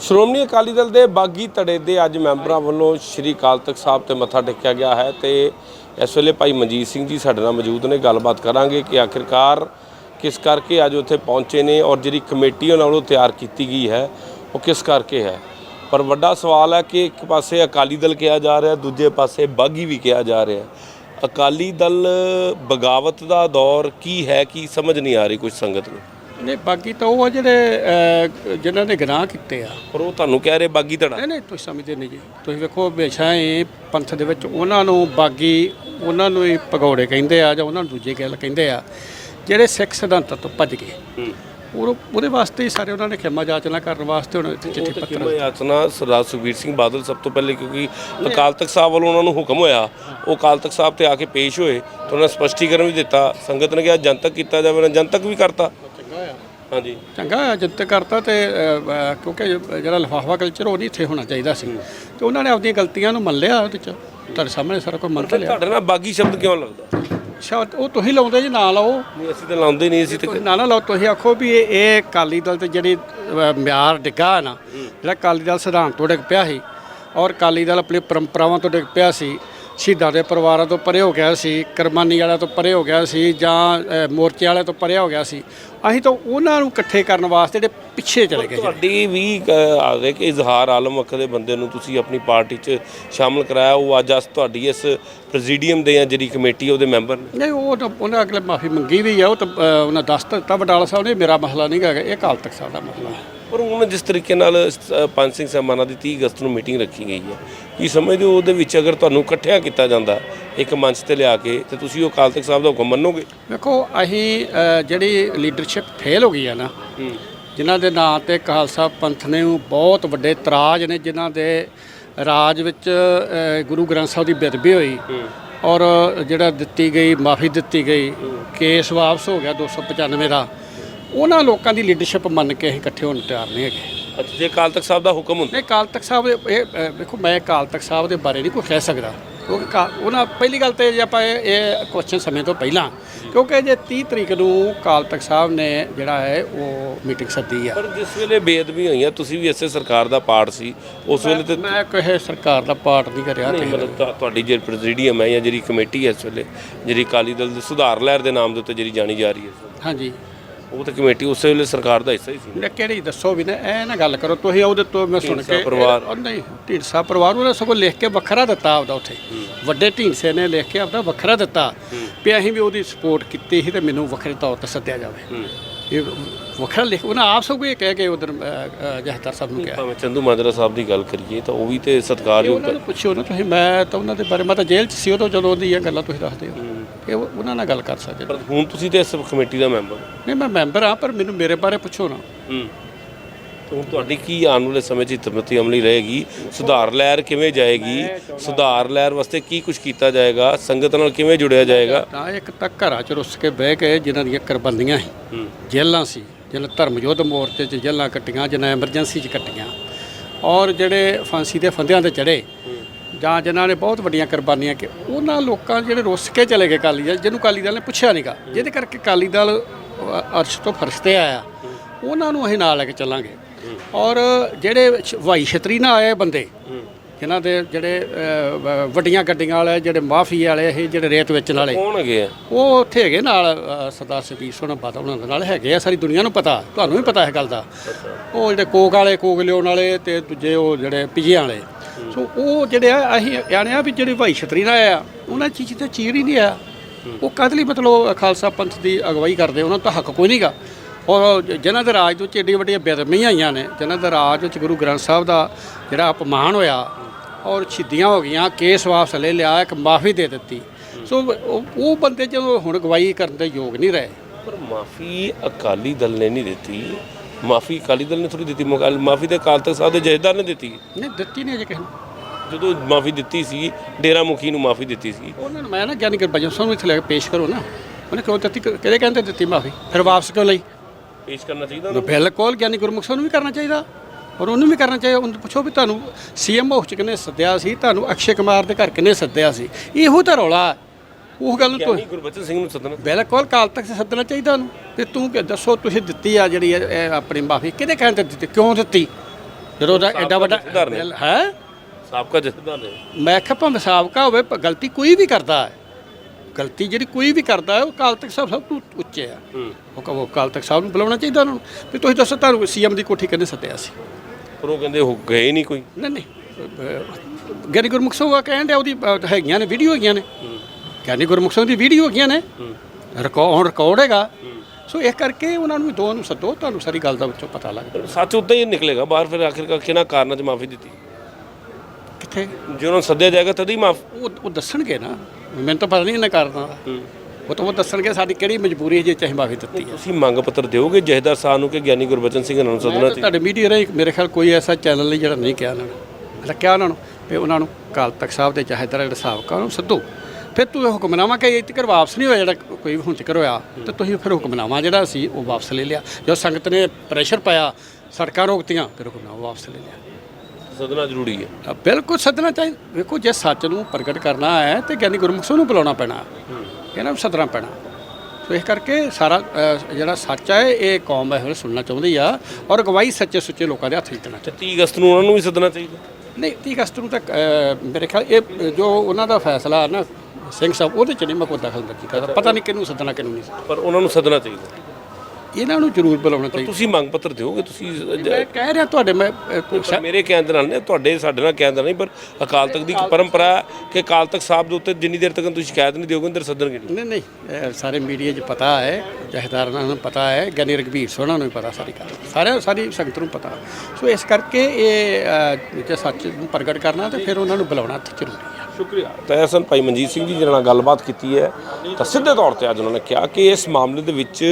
ਸ਼੍ਰੋਮਣੀ ਅਕਾਲੀ ਦਲ ਦੇ ਬਾਗੀ ਧੜੇ ਦੇ ਅੱਜ ਮੈਂਬਰਾਂ ਵੱਲੋਂ ਸ਼੍ਰੀ ਅਕਾਲ ਤਖਤ ਸਾਹਿਬ ਤੇ ਮੱਥਾ ਟੇਕਿਆ ਗਿਆ ਹੈ ਤੇ ਇਸ ਵੇਲੇ ਭਾਈ ਮਨਜੀਤ ਸਿੰਘ ਜੀ ਸਾਡੇ ਨਾਲ ਮੌਜੂਦ ਨੇ, ਗੱਲਬਾਤ ਕਰਾਂਗੇ ਕਿ ਆਖਿਰਕਾਰ ਕਿਸ ਕਰਕੇ ਅੱਜ ਉੱਥੇ ਪਹੁੰਚੇ ਨੇ ਔਰ ਜਿਹੜੀ ਕਮੇਟੀ ਉਹਨਾਂ ਵੱਲੋਂ ਤਿਆਰ ਕੀਤੀ ਗਈ ਹੈ, ਉਹ ਕਿਸ ਕਰਕੇ ਹੈ? ਪਰ ਵੱਡਾ ਸਵਾਲ ਹੈ ਕਿ ਇੱਕ ਪਾਸੇ ਅਕਾਲੀ ਦਲ ਕਿਹਾ ਜਾ ਰਿਹਾ, ਦੂਜੇ ਪਾਸੇ ਬਾਗੀ ਵੀ ਕਿਹਾ ਜਾ ਰਿਹਾ। ਅਕਾਲੀ ਦਲ ਬਗਾਵਤ ਦਾ ਦੌਰ ਕੀ ਹੈ, ਕੀ ਸਮਝ ਨਹੀਂ ਆ ਰਹੀ ਕੁਝ ਸੰਗਤ ਨੂੰ? ਨਹੀਂ ਬਾਕੀ ਤਾਂ ਉਹ ਆ ਜਿਹੜੇ ਅਹ, ਜਿਨ੍ਹਾਂ ਨੇ ਗੁਨਾਹ ਕੀਤੇ ਆ। ਪਰ ਉਹ ਤੁਹਾਨੂੰ ਕਹਿ ਰਹੇ ਬਾਗੀ ਧੜਾ। ਨਹੀਂ ਨਹੀਂ ਤੁਸੀਂ ਸਮਝਦੇ ਨਹੀਂ ਜੀ। ਤੁਸੀਂ ਵੇਖੋ ਹਮੇਸ਼ਾ ਇਹ ਪੰਥ ਦੇ ਵਿੱਚ ਉਹਨਾਂ ਨੂੰ ਬਾਗੀ ਉਹਨਾਂ ਨੂੰ ਹੀ ਭਗੌੜੇ ਕਹਿੰਦੇ ਆ ਜਾਂ ਉਹਨਾਂ ਨੂੰ ਦੂਜੇ ਗੱਲ ਕਹਿੰਦੇ ਆ ਜਿਹੜੇ ਸਿੱਖ ਸਿਧਾਂਤਾਂ ਤੋਂ ਭੱਜ ਗਏ। ਉਹ ਉਹਦੇ ਵਾਸਤੇ ਹੀ ਸਾਰੇ ਉਹਨਾਂ ਨੇ ਖਿਮਾ ਜਾਚਨਾ ਕਰਨ ਵਾਸਤੇ ਹੁਣ ਇੱਥੇ ਚਿੱਠੀ ਪੱਤਰ ਕਿਵੇਂ ਯਾਤਨਾ ਸਰਦਾਰ ਸੁਖਬੀਰ ਸਿੰਘ ਬਾਦਲ ਸਭ ਤੋਂ ਪਹਿਲੇ ਕਿਉਂਕਿ ਅਕਾਲ ਤਖਤ ਸਾਹਿਬ ਵੱਲੋਂ ਉਹਨਾਂ ਨੂੰ ਹੁਕਮ ਹੋਇਆ ਉਹ ਅਕਾਲ ਤਖਤ ਸਾਹਿਬ ਤੇ ਆ ਕੇ ਪੇਸ਼ ਹੋਏ ਤੇ ਉਹਨਾਂ ਨੇ ਸਪਸ਼ਟੀਕਰਨ ਵੀ ਦਿੱਤਾ ਸੰਗਤ ਨੇ ਕਿਹਾ ਜਨਤਕ ਕੀਤਾ ਜਾਵੇ ਨਾ ਜਨਤਕ ਵੀ ਕਰਤਾ। ਹਾਂਜੀ। ਚੰਗਾ ਜਿੱਤ ਕਰਤਾ ਤੇ ਕਿਉਂਕਿ ਜਿਹੜਾ ਲਫਾਫਾ ਕਲਚਰ ਉਹ ਨਹੀਂ ਇੱਥੇ ਹੋਣਾ ਚਾਹੀਦਾ ਸੀ। ਤੇ ਉਹਨਾਂ ਨੇ ਆਪਣੀਆਂ ਗਲਤੀਆਂ ਨੂੰ ਮੰਨ ਲਿਆ ਉਹਦੇ ਚ। ਤੁਹਾਡੇ ਸਾਹਮਣੇ ਸਾਰਾ ਕੁਝ ਮੰਨ ਤਾਂ ਲਿਆ। ਤੁਹਾਡੇ ਨਾਲ ਬਾਗੀ ਸ਼ਬਦ ਕਿਉਂ ਲੱਗਦਾ? ਸ਼ਾਇਦ ਉਹ ਤੁਸੀਂ ਲਾਉਂਦੇ ਜੀ ਨਾ ਲਾਓ। ਨਹੀਂ ਅਸੀਂ ਤਾਂ ਲਾਉਂਦੇ ਨਹੀਂ ਅਸੀਂ ਤੇ ਤੁਸੀਂ ਨਾ ਨਾ ਲਾਓ ਤੁਸੀਂ ਆਖੋ ਵੀ ਇਹ ਇਹ ਅਕਾਲੀ ਦਲ ਤੇ ਜਿਹੜੀ ਮਿਆਰ ਡਿੱਗਾ ਹੈ ਨਾ ਜਿਹੜਾ ਅਕਾਲੀ ਦਲ ਸਿਧਾਂਤ ਤੋਂ ਡਿੱਗ ਪਿਆ ਸੀ ਔਰ ਅਕਾਲੀ ਦਲ ਆਪਣੀ ਪਰੰਪਰਾਵਾਂ ਤੋਂ ਡਿੱਗ ਪਿਆ ਸੀ ਸ਼ਹੀਦਾਂ ਦੇ ਪਰਿਵਾਰਾਂ ਤੋਂ ਪਰੇ ਹੋ ਗਿਆ ਸੀ ਕਰਮਾਨੀ ਵਾਲਿਆਂ ਤੋਂ ਪਰੇ ਹੋ ਗਿਆ ਸੀ ਜਾਂ ਮੋਰਚੇ ਵਾਲਿਆਂ ਤੋਂ ਪਰੇ ਹੋ ਗਿਆ ਸੀ। ਅਸੀਂ ਤਾਂ ਉਹਨਾਂ ਨੂੰ ਇਕੱਠੇ ਕਰਨ ਵਾਸਤੇ ਜਿਹੜੇ ਪਿੱਛੇ ਚਲੇ ਗਏ ਤੁਹਾਡੀ ਵੀ ਇੱਕ ਆ ਗਏ ਕਿ ਇਜ਼ਹਾਰ ਆਲਮ ਅੱਖ ਦੇ ਬੰਦੇ ਨੂੰ ਤੁਸੀਂ ਆਪਣੀ ਪਾਰਟੀ 'ਚ ਸ਼ਾਮਲ ਕਰਾਇਆ ਉਹ ਅੱਜ ਅਸ ਤੁਹਾਡੀ ਇਸ ਪ੍ਰੈਜ਼ੀਡੀਅਮ ਦੇ ਜਾਂ ਜਿਹੜੀ ਕਮੇਟੀ ਉਹਦੇ ਮੈਂਬਰ ਨਹੀਂ ਉਹ ਤਾਂ ਉਹਨਾਂ ਅਗਲੇ ਮਾਫੀ ਮੰਗੀ ਵੀ ਆ ਉਹ ਤਾਂ ਉਹਨਾਂ ਦੱਸ ਦਿੱਤਾ ਬਡਾਲਾ ਸਾਹਿਬ ਨੇ ਮੇਰਾ ਮਸਲਾ ਨਹੀਂ ਹੈਗਾ ਇਹ ਅਕਾਲ ਤਖਤ ਸਾਹਿਬ ਦਾ ਮਸਲਾ ਹੈ। ਪਰ ਹੁਣ ਜਿਸ ਤਰੀਕੇ ਨਾਲ ਪੰਜ ਸਿੰਘ ਸਹਿਮਾਨਾਂ ਦੀ 30 ਅਗਸਤ ਨੂੰ ਮੀਟਿੰਗ ਰੱਖੀ ਗਈ ਹੈ ਕੀ ਸਮਝਦੇ ਹੋ ਉਹਦੇ ਵਿੱਚ ਅਗਰ ਤੁਹਾਨੂੰ ਇਕੱਠਿਆ ਕੀਤਾ ਜਾਂਦਾ ਇੱਕ ਮੰਚ ਤੇ ਲਿਆ ਕੇ ਤੇ ਤੁਸੀਂ ਉਹ ਅਕਾਲ ਤਖਤ ਸਾਹਿਬ ਦਾ ਹੁਕਮ ਮੰਨੋਗੇ? ਵੇਖੋ ਅਸੀਂ ਜਿਹੜੀ ਲੀਡਰਸ਼ਿਪ ਫੇਲ ਹੋ ਗਈ ਆ ਨਾ ਜਿਨ੍ਹਾਂ ਦੇ ਨਾਂ ਤੇ ਖਾਲਸਾ ਪੰਥ ਨੇ ਬਹੁਤ ਵੱਡੇ ਤਰਾਜ ਨੇ ਜਿਨ੍ਹਾਂ ਦੇ ਰਾਜ ਵਿੱਚ ਗੁਰੂ ਗ੍ਰੰਥ ਸਾਹਿਬ ਦੀ ਬੇਦਬੀ ਹੋਈ ਔਰ ਜਿਹੜਾ ਦਿੱਤੀ ਗਈ ਮਾਫੀ ਦਿੱਤੀ ਗਈ ਕੇਸ ਵਾਪਸ ਹੋ ਗਿਆ 295 ਦਾ ਉਹਨਾਂ ਲੋਕਾਂ ਦੀ ਲੀਡਰਸ਼ਿਪ ਮੰਨ ਕੇ ਅਸੀਂ ਇਕੱਠੇ ਹੋਣ ਨੂੰ ਤਿਆਰ ਨਹੀਂ ਹੈਗੇ। ਅੱਛਾ ਜੇ ਅਕਾਲ ਤਖਤ ਸਾਹਿਬ ਦਾ ਹੁਕਮ ਹੁੰਦਾ? ਨਹੀਂ ਕਾਲ ਤਖਤ ਸਾਹਿਬ ਦੇ ਇਹ ਅ, ਵੇਖੋ ਮੈਂ ਕਾਲ ਤਖਤ ਸਾਹਿਬ ਦੇ ਬਾਰੇ ਨਹੀਂ ਕੋਈ ਕਹਿ ਸਕਦਾ। ਕਿਉਂਕਿ ਉਹਨਾਂ ਪਹਿਲੀ ਗੱਲ ਤੇ ਜੇ ਆਪਾਂ ਇਹ- ਇਹ ਕੁਐਸਚਨ ਸਮੇਂ ਤੋਂ ਪਹਿਲਾਂ ਕਿਉਂਕਿ ਜੇ 30 ਤਰੀਕ ਨੂੰ ਕਾਲ ਤਖਤ ਸਾਹਿਬ ਨੇ ਜਿਹੜਾ ਹੈ ਉਹ ਮੀਟਿੰਗ ਸੱਦੀ ਆ। ਪਰ ਜਿਸ ਵੇਲੇ ਬੇਅਦਬੀ ਹੋਈਆਂ ਤੁਸੀਂ ਵੀ ਇਸੇ ਸਰਕਾਰ ਦਾ ਪਾਰਟ ਸੀ ਉਸ ਵੇਲੇ ਤੇ ਮੈਂ ਕਿਸੇ ਸਰਕਾਰ ਦਾ ਪਾਰਟ ਨਹੀਂ ਕਰਿਆ ਨਹੀਂ ਤੇ ਮਤਲਬ ਤੁਹਾ- ਤੁਹਾਡੀ ਜਿਹੜੀ ਪ੍ਰੈਜ਼ੀਡੀਅਮ ਹੈ ਜਾਂ ਜਿਹੜੀ ਕਮੇਟੀ ਹੈ ਇਸ ਵੇਲੇ ਜਿਹੜੀ ਅਕਾਲੀ ਦਲ ਦੀ ਸੁਧਾਰ ਲਹਿਰ ਦੇ ਨਾਮ ਦੇ ਉੱਤੇ ਜਿਹੜੀ ਜਾਣੀ ਜਾ ਰਹੀ ਹੈ। ਹਾਂਜੀ। ਉਹ ਤਾਂ ਕਮੇਟੀ ਉਸੇ ਵੇਲੇ ਸਰਕਾਰ ਦਾ ਹਿੱਸਾ ਹੀ ਸੀ। ਨੇ ਕਿਹੜੀ ਦੱਸੋ ਵੀ ਨਾ ਇਹ ਨਾ ਗੱਲ ਕਰੋ ਤੁਸੀਂ ਉਹਦੇ ਤੋਂ ਮੈਂ ਸੁਣ ਢੀਂਡਸਾ ਕੇ ਪਰਿਵਾਰ। ਉਹ ਨਹੀਂ ਢੀਂਡਸਾ ਪਰਿਵਾਰ ਉਹਨੇ ਸਗੋਂ ਲਿਖ ਕੇ ਵੱਖਰਾ ਦਿੱਤਾ ਆਪਦਾ ਉੱਥੇ। ਵੱਡੇ ਢੀਂਡਸੇ ਨੇ ਲਿਖ ਕੇ ਆਪਦਾ ਵੱਖਰਾ ਦਿੱਤਾ ਵੀ ਅਸੀਂ ਵੀ ਉਹਦੀ ਸਪੋਰਟ ਕੀਤੀ ਸੀ ਤੇ ਮੈਨੂੰ ਵੱਖਰੇ ਤੌਰ ਤੇ ਸੱਦਿਆ ਜਾਵੇ। ਇਹ ਵੱਖਰਾ ਲਿਖ ਉਹਨਾਂ ਆਪ ਸਗੋਂ ਇਹ ਕਹਿ ਕੇ ਉਧਰ ਜਹਦਰ ਸਾਹਿਬ ਨੂੰ ਕਿਹਾ। ਭਾਵੇਂ ਚੰਦੂ ਮਾਜਰਾ ਸਾਹਿਬ ਦੀ ਗੱਲ ਕਰੀਏ ਤਾਂ ਉਹ ਵੀ ਤੇ ਸਤਿਕਾਰਯੋਗ ਉਹਨਾਂ ਨੂੰ ਪੁੱਛਿਓ ਨਾ ਤੁਸੀਂ ਮੈਂ ਤਾਂ ਉਹਨਾਂ ਦੇ ਬਾਰੇ ਮੈਂ ਤਾਂ ਜੇਲ੍ਹ 'ਚ ਸੀ ਉਦੋਂ ਜਦੋਂ ਦੀ ਇਹ ਗੱਲਾਂ ਤੁਸੀਂ ਦੱਸਦੇ ਹੋ। ਇਹ ਉਹ- ਉਹਨਾਂ ਨਾਲ ਗੱਲ ਕਰ ਸਕਦੇ ਪਰ ਹੁਣ ਤੁਸੀਂ ਤੇ ਇਸ ਕਮੇਟੀ ਦਾ ਮੈਂਬਰ ਹੋ। ਨਹੀਂ ਮੈਂ ਮੈਂਬਰ ਆ ਪਰ ਮੈਨੂੰ ਮੇਰੇ ਬਾਰੇ ਪੁੱਛੋ ਨਾ। ਹੂੰ। ਤੇ ਹੁਣ ਤੁਹਾਡੀ ਕੀ ਆਉਣ ਵਾਲੇ ਸਮੇਂ 'ਚ ਹਿਤਮਤੀ ਅਮਲੀ ਰਹੇਗੀ? ਸੁਧਾਰ ਲਹਿਰ ਕਿਵੇਂ ਜਾਏਗੀ? ਸੁਧਾਰ ਲਹਿਰ ਵਾਸਤੇ ਕੀ ਕੁਝ ਕੀਤਾ ਜਾਏਗਾ? ਸੰਗਤ ਨਾਲ ਕਿਵੇਂ ਜੁੜਿਆ ਜਾਏਗਾ? ਤਾਂ ਇੱਕ ਤਾਂ ਘਰਾਂ 'ਚ ਰੁੱਸ ਕੇ ਬਹਿ ਕੇ ਜਿਨ੍ਹਾਂ ਦੀਆਂ ਕੁਰਬਾਨੀਆਂ ਸੀ ਹੂੰ। ਜੇਲ੍ਹਾਂ ਸੀ ਜਿਹਨਾਂ ਧਰਮ ਯੁੱਧ ਮੋਰਚੇ 'ਚ ਜੇਲ੍ਹਾਂ ਕੱਟੀਆਂ ਜਿਹਨਾਂ ਐਮਰਜੈਂਸੀ 'ਚ ਕੱਟੀਆਂ। ਔਰ ਜਿਹੜੇ ਫਾਂਸੀ ਦੇ ਫੰਦਿਆਂ ਤੇ ਚੜੇ ਜਾਂ ਜਿਨ੍ਹਾਂ ਨੇ ਬਹੁਤ ਵੱਡੀਆਂ ਕੁਰਬਾਨੀਆਂ ਕਿ ਉਹਨਾਂ ਲੋਕਾਂ ਜਿਹੜੇ ਰੁੱਸ ਕੇ ਚਲੇ ਗਏ ਕਾਲੀ ਦਲ ਜਿਹਨੂੰ ਕਾਲੀ ਦਲ ਨੇ ਪੁੱਛਿਆ ਨਹੀਂਗਾ ਜਿਹਦੇ ਕਰਕੇ ਕਾਲੀ ਦਲ ਅਰਸ਼ ਤੋਂ ਫਰਸ਼ ਤੇ ਆਇਆ। ਉਹਨਾਂ ਨੂੰ ਅਸੀਂ ਨਾਲ ਲੈ ਕੇ ਚੱਲਾਂਗੇ। ਔਰ ਜਿਹੜੇ ਭਾਈ ਛਤਰੀ ਨਾਲ ਆਏ ਬੰਦੇ ਜਿਨ੍ਹਾਂ ਦੇ ਜਿਹੜੇ ਵੱਡੀਆਂ ਗੱਡੀਆਂ ਵਾਲੇ ਜਿਹੜੇ ਮਾਫੀ ਵਾਲੇ ਇਹ ਜਿਹੜੇ ਰੇਤ ਵੇਚਣ ਵਾਲੇ ਕੌਣ ਹੈਗੇ ਆ? ਉਹ ਉੱਥੇ ਹੈਗੇ ਨਾਲ ਸਰਦਾਰ ਸਤੀਸ਼ ਸੋਨਾ ਬਾਦਲ ਉਹਨਾਂ ਦੇ ਨਾਲ ਹੈਗੇ ਆ ਸਾਰੀ ਦੁਨੀਆ ਨੂੰ ਪਤਾ ਤੁਹਾਨੂੰ ਵੀ ਪਤਾ ਹੈ ਗੱਲ ਦਾ। ਉਹ ਜਿਹੜੇ ਕੋਕ ਵਾਲੇ ਕੋਕ ਲਿਆਉਣ ਵਾਲੇ ਤੇ ਦੂਜੇ ਉਹ ਜਿਹੜੇ ਪੀਜੀਆਂ ਵਾਲੇ ਸੋ ਉਹ ਜਿਹੜੇ ਆ ਅਸੀਂ ਆਣੇ ਆ ਵੀ ਜਿਹੜੇ ਭਾਈ ਛਤਰੀ ਨਾਲ ਆ ਉਹਨਾਂ ਚੀਜ਼ ਤੇ ਚੀਰ ਹੀ ਨਹੀਂ ਆ। ਉਹ ਕਦ ਲਈ ਮਤਲਬ ਖਾਲਸਾ ਪੰਥ ਦੀ ਅਗਵਾਈ ਕਰਦੇ ਉਹਨਾਂ ਤਾਂ ਹੱਕ ਕੋਈ ਨਹੀਂਗਾ ਔਰ ਜਿਨ੍ਹਾਂ ਦੇ ਰਾਜ ਦੇ ਵਿੱਚ ਏਡੀ ਵੱਡੀਆਂ ਬੇਦਮੀਆਂ ਆਈਆਂ ਨੇ ਜਿਨ੍ਹਾਂ ਦੇ ਰਾਜ ਵਿੱਚ ਗੁਰੂ ਗ੍ਰੰਥ ਸਾਹਿਬ ਦਾ ਜਿਹੜਾ ਅਪਮਾਨ ਹੋਇਆ ਔਰ ਸ਼ਹੀਦੀਆਂ ਹੋ ਗਈਆਂ ਕੇਸ ਵਾਪਸ ਲੈ ਲਿਆ ਇੱਕ ਮਾਫੀ ਦੇ ਦਿੱਤੀ। ਸੋ ਉਹ ਉਹ ਬੰਦੇ ਜਦੋਂ ਹੁਣ ਗਵਾਹੀ ਕਰਨ ਦੇ ਯੋਗ ਨਹੀਂ ਰਹੇ। ਪਰ ਮਾਫੀ ਅਕਾਲੀ ਦਲ ਨੇ ਨਹੀਂ ਦਿੱਤੀ। ਮਾਫੀ ਅਕਾਲੀ ਦਲ ਨੇ ਥੋੜੀ ਦਿੱਤੀ ਮਾਫੀ ਤੇ ਅਕਾਲ ਤਖਤ ਸਾਹਿਬ ਦੇ ਜਥੇਦਾਰ ਨੇ ਦਿੱਤੀ। ਨਹੀਂ ਦਿੱਤੀ ਨਹੀਂ ਅਜੇ ਕਿਸੇ ਨੂੰ। ਜਦੋਂ ਮਾਫੀ ਦਿੱਤੀ ਸੀ ਡੇਰਾ ਮੁਖੀ ਨੂੰ ਮਾਫੀ ਦਿੱਤੀ ਸੀ। ਉਹਨਾਂ ਨੂੰ ਮੈਂ ਨਾ ਗਿਆਨੀ ਗੁਰਬਚਨ ਸਿੰਘ ਨੂੰ ਇੱਥੇ ਲੈ ਕੇ ਪੇਸ਼ ਕਰੋ ਨਾ। ਉਹਨੇ ਕਿਉਂ ਦਿੱਤੀ ਕਿਹਦੇ ਕਹਿੰਦੇ ਦਿੱਤੀ ਮਾਫੀ? ਫਿਰ ਵਾਪਸ ਕਿਉਂ ਲਈ? ਪੇਸ਼ ਕਰਨਾ ਚਾਹੀਦਾ ਤਾਂ ਬਿਲਕੁਲ ਗਿਆਨੀ ਗੁਰਮੁਖ ਸਿੰਘ ਨੂੰ ਵੀ ਕਰਨਾ ਚਾਹੀਦਾ। ਔਰ ਉਹਨੂੰ ਵੀ ਕਰਨਾ ਚਾਹੀਦਾ। ਉਹਨੂੰ ਪੁੱਛੋ ਵੀ ਤੁਹਾਨੂੰ ਸੀਐਮ ਹਾਊਸ ਚ ਕਿਨੇ ਸੱਦਿਆ ਸੀ ਤੁਹਾਨੂੰ ਅਕਸ਼ੇ ਕੁਮਾਰ ਦੇ ਘਰ ਕਿਨੇ ਸੱਦਿਆ ਸੀ। ਇਹੋ ਤਾਂ ਰੌਲਾ। ਉਹ ਗੱਲ ਨੂੰ ਤੂੰ ਗਿਆਨੀ ਗੁਰਬਚਨ ਸਿੰਘ ਨੂੰ ਸੱਦਣਾ। ਬਿਲਕੁਲ ਕਾਲ ਤੱਕ ਸੱਦਣਾ ਚਾਹੀਦਾ ਉਹਨੂੰ। ਤੇ ਤੂੰ ਕਿ ਦੱਸੋ ਤੁਸੀਂ ਦਿੱਤੀ ਆ ਜਿਹੜੀ ਇਹ ਇਹ ਆਪਣੀ ਮਾਫੀ? ਕਿਹਦੇ ਕਹਿਣ ਤੇ ਦਿੱਤੀ? ਕਿਉਂ ਦਿੱਤੀ? ਜਦੋਂ ਉਹਦਾ ਐਡਾ ਵੱਡਾ ਜਥੇਦਾਰ ਨੇ। ਹੈ? ਸਾਬਕਾ ਜਥੇਦਾਰ ਨੇ। ਮੈਂ ਕਿਹਾ ਭਾਵੇਂ ਸਾਬਕਾ ਹੋਵੇ ਪਰ ਗਲਤੀ ਕੋਈ ਵੀ ਕਰਦਾ ਹੈ। ਗਲਤੀ ਜਿਹੜੀ ਕੋਈ ਵੀ ਕਰਦਾ ਹੈ ਉਹ ਕਾਲ ਤੱਕ ਸਾਹਿਬ ਸਭ ਤੋਂ ਉੱਚੇ ਆ। ਹੂੰ। ਉਹ ਕਹੋ ਕਾਲ ਤੱਕ ਸਾਹਿਬ ਨੂੰ ਬੁਲਾਉਣਾ ਚਾਹੀਦਾ ਉਹਨਾਂ ਨੂੰ। ਵੀ ਤੁਸੀਂ ਦੱਸੋ ਤੁਹਾਨੂੰ ਸੀਐਮ ਦੀ ਕੋਠੀ ਕਿਹਨੇ ਸੱਦਿਆ ਸੀ? ਪਰ ਉਹ ਕਹਿੰਦੇ ਹੋ ਗਏ ਨਹੀਂ ਕੋਈ। ਨਹੀਂ ਨਹੀਂ। ਅਹ, ਗਿਆਨੀ ਗੁਰਮੁਖ ਸਿੰਘ ਆ ਕਹਿਣ ਡਿਆ ਉਹਦੀ ਅਹ, ਹੈਗੀਆਂ ਨੇ ਵੀਡੀਓ ਹੈਗੀਆਂ ਨੇ। ਗਿਆਨੀ ਗੁਰਮੁਖ ਸਿੰਘ ਦੀ ਵੀਡੀਓ ਹੈਗੀਆਂ ਨੇ। ਰਿਕਾਰਡ ਹੁਣ ਰਿਕਾਰਡ ਹੈਗਾ। ਸੋ ਇਹ ਕਰਕੇ ਉਹਨਾਂ ਨੂੰ ਵੀ ਦੋ ਨੂੰ ਸੱਦੋ ਤੁਹਾਨੂੰ ਸਾਰੀ ਗੱਲ ਦਾ ਵਿੱਚੋਂ ਪਤਾ ਲੱਗ ਜਾਊ। ਸੱਚ ਉਦਾਂ ਹੀ ਨਿਕਲੇਗਾ ਬਾਹਰ ਫਿਰ ਆਖਿਰਕਾਰ ਕਿਹਨਾਂ ਕਾਰਨਾਂ 'ਚ ਮਾਫੀ ਦਿੱਤੀ? ਕਿੱਥੇ? ਜੇ ਉਹਨਾਂ ਨੂੰ ਸੱਦਿਆ ਜਾਏਗਾ ਤਦ ਹੀ ਮਾਫ। ਉਹ ਉਹ ਦੱਸਣਗੇ ਨਾ। ਮੈਨੂੰ ਤਾਂ ਪਤਾ ਨਹੀਂ ਇਹਨਾਂ ਕਾਰਨਾਂ ਦਾ। ਉਹ ਤਾਂ ਉਹ ਦੱਸਣਗੇ ਸਾਡੀ ਕਿਹੜੀ ਮਜਬੂਰੀ ਹੈ ਜੇ ਚਾਹੇ ਮਾਫੀ ਦਿੱਤੀ ਹੈ। ਤੁਸੀਂ ਮੰਗ ਪੱਤਰ ਦਿਓਗੇ ਜਹੇਦਾਰ ਸਾਹਿਬ ਨੂੰ ਕਿ ਗਿਆਨੀ ਗੁਰਬਚਨ ਸਿੰਘ ਨੂੰ ਸੱਦਣਾ ਤਾਂ ਤੁਹਾਡੇ ਮੀਡੀਆ ਰਾਹੀਂ ਮੇਰੇ ਖਿਆਲ ਕੋਈ ਐਸਾ ਚੈਨਲ ਨਹੀਂ ਜਿਹੜਾ ਨਹੀਂ ਕਿਹਾ ਉਹਨਾਂ ਨੂੰ। ਮੈਂ ਕਿਹਾ ਉਹਨਾਂ ਨੂੰ ਵੀ ਉਹਨਾਂ ਨੂੰ ਕਾਲ ਤਖਤ ਸਾਹਿਬ ਦੇ ਚਾਹੇ ਜਿਹੜਾ ਸਾਬਕਾ ਉਹਨੂੰ ਸੱਦੋ। ਫਿਰ ਤੂੰ ਇਹ ਹੁਕਮਨਾਮਾ ਕਿ ਇਹ ਤੱਕ ਵਾਪਸ ਨਹੀਂ ਹੋਇਆ ਜਿਹੜਾ ਕੋਈ ਹੁਣ ਤੱਕ ਹੋਇਆ। ਤੇ ਤੁਸੀਂ ਫਿਰ ਹੁਕਮਨਾਮਾ ਜਿਹੜਾ ਸੀ ਉਹ ਵਾਪਸ ਲੈ ਲਿਆ। ਜਦੋਂ ਸੰਗਤ ਨੇ ਪ੍ਰੈਸ਼ਰ ਪਾਇਆ ਸੜਕਾਂ ਰੋਕਤੀਆਂ ਫਿਰ ਹੁਕਮਨਾਮਾ ਵਾਪਸ ਲੈ ਲਿਆ। ਸੱਦਣਾ ਜ਼ਰੂਰੀ ਹੈ। ਤਾਂ ਬਿਲਕੁਲ ਸੱਦਣਾ ਚਾਹੀਦਾ ਵੇਖੋ ਜੇ ਸੱਚ ਨੂੰ ਪ੍ਰਗਟ ਕਰਨਾ ਹੈ ਤੇ ਗਿਆਨੀ ਗੁਰਮੁਖ ਸਿੰਘ ਨੂੰ ਬੁਲਾਉਣਾ ਪੈਣਾ। ਇਹਨਾਂ ਨੂੰ ਸੱਦਣਾ ਪੈਣਾ। ਸੋ ਇਸ ਕਰਕੇ ਸਾਰਾ ਜਿਹੜਾ ਸੱਚ ਹੈ ਇਹ ਕੌਮ ਇਹ ਸੁਣਨਾ ਚਾਹੁੰਦੀ ਆ ਔਰ ਗਵਾਹੀ ਸੱਚੇ ਸੁੱਚੇ ਲੋਕਾਂ ਦੇ ਹੱਥ ਦੇਣਾ ਤੇ 30 ਅਗਸਤ ਨੂੰ ਉਹਨਾਂ ਨੂੰ ਵੀ ਸੱਦਣਾ ਚਾਹੀਦਾ। ਨਹੀਂ 30 ਅਗਸਤ ਨੂੰ ਤੱਕ ਮੇਰੇ ਖਿਆਲ ਇਹ ਜੋ ਉਹਨਾਂ ਦਾ ਫੈਸਲਾ ਨਾ ਸਿੰਘ ਸਾਹਿਬ ਉਹਦੇ ਚ ਨਹੀਂ ਮੈਂ ਕੋਈ ਦਖਲ ਅੰਦਾਜ਼ੀ ਕਰਦਾ ਪਤਾ ਨਹੀਂ ਕਿਹਨੂੰ ਸੱਦਣਾ ਕਿਹਨੂੰ ਨਹੀਂ। ਪਰ ਉਹਨਾਂ ਨੂੰ ਸੱਦਣਾ ਚਾਹੀਦਾ। ਇਹਨਾਂ ਨੂੰ ਜ਼ਰੂਰ ਬੁਲਾਉਣਾ ਚਾਹੀਦਾ। ਤੁਸੀਂ ਮੰਗ ਪੱਤਰ ਦਿਓਗੇ ਤੁਸੀਂ ਮੈਂ ਕਹਿ ਰਿਹਾ ਤੁਹਾਡੇ ਮੈਂ ਪਰ ਮੇਰੇ ਕਹਿਣ ਦੇ ਨਾਲ ਨੇ ਤੁਹਾਡੇ ਸਾਡੇ ਨਾਲ ਕਹਿਣ ਦਾ ਨਹੀਂ ਪਰ ਅਕਾਲ ਤਖਤ ਦੀ ਇੱਕ ਪਰੰਪਰਾ ਹੈ ਕਿ ਅਕਾਲ ਤਖਤ ਸਾਹਿਬ ਦੇ ਉੱਤੇ ਜਿੰਨੀ ਦੇਰ ਤੱਕ ਤੁਸੀਂ ਸ਼ਿਕਾਇਤ ਨਹੀਂ ਦਿਓਗੇ ਅੰਦਰ ਸੱਦਣਗੇ ਨਹੀਂ। ਨਹੀਂ ਨਹੀਂ ਇਹ ਸਾਰੇ ਮੀਡੀਆ 'ਚ ਪਤਾ ਹੈ ਜਹਦਾਰਾਂ ਨੂੰ ਪਤਾ ਹੈ ਗਿਆਨੀ ਰਘਬੀਰ ਸੋਹਣਾ ਨੂੰ ਵੀ ਪਤਾ ਸਾਰੀ ਗੱਲ। ਸਾਰੇ ਸਾਰੀ ਸੰਗਤ ਨੂੰ ਪਤਾ। ਸੋ ਇਸ ਕਰਕੇ ਇਹ ਅ, ਜੇ ਸੱਚ ਨੂੰ ਪ੍ਰਗਟ ਕਰਨਾ ਤੇ ਫਿਰ ਉਹਨਾਂ ਨੂੰ ਬੁਲਾਉਣਾ ਜ਼ਰੂਰੀ ਹੈ। ਸ਼ੁਕਰੀਆ। ਤਾਂ ਐਸਨ ਭਾਈ ਮਨਜੀਤ ਸਿੰਘ ਜੀ ਜਿਹਨਾਂ ਨਾਲ ਗੱਲਬਾਤ ਕੀਤੀ ਹੈ, ਤਾਂ ਸਿੱਧੇ ਤੌਰ ਤੇ ਅੱਜ ਉਹਨਾਂ ਨੇ ਕਿਹਾ ਕਿ ਇਸ ਮਾਮਲੇ ਦੇ ਵਿੱਚ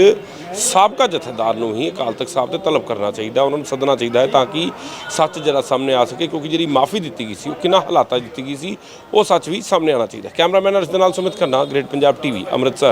ਸਾਬਕਾ ਜਥੇਦਾਰ ਨੂੰ ਹੀ ਅਕਾਲ ਤਖਤ ਸਾਹਿਬ ਤੇ ਤਲਬ ਕਰਨਾ ਚਾਹੀਦਾ, ਉਹਨਾਂ ਨੂੰ ਸੱਦਣਾ ਚਾਹੀਦਾ ਹੈ ਤਾਂ ਕਿ ਸੱਚ ਜਿਹੜਾ ਸਾਹਮਣੇ ਆ ਸਕੇ, ਕਿਉਂਕਿ ਜਿਹੜੀ ਮਾਫੀ ਦਿੱਤੀ ਗਈ ਸੀ, ਉਹ ਕਿੰਨਾ ਹਾਲਾਤਾਂ ਦਿੱਤੀ ਗਈ ਸੀ, ਉਹ ਸੱਚ ਵੀ ਸਾਹਮਣੇ ਆਉਣਾ ਚਾਹੀਦਾ ਕੈਮਰਾਮੈਨ ਅਰਸ਼ ਦੇ ਨਾਲ ਸੁਮਿਤ ਖੰਨਾ, ਗ੍ਰੇਟ ਪੰਜਾਬ ਟੀਵੀ, ਅੰਮ੍ਰਿਤਸਰ।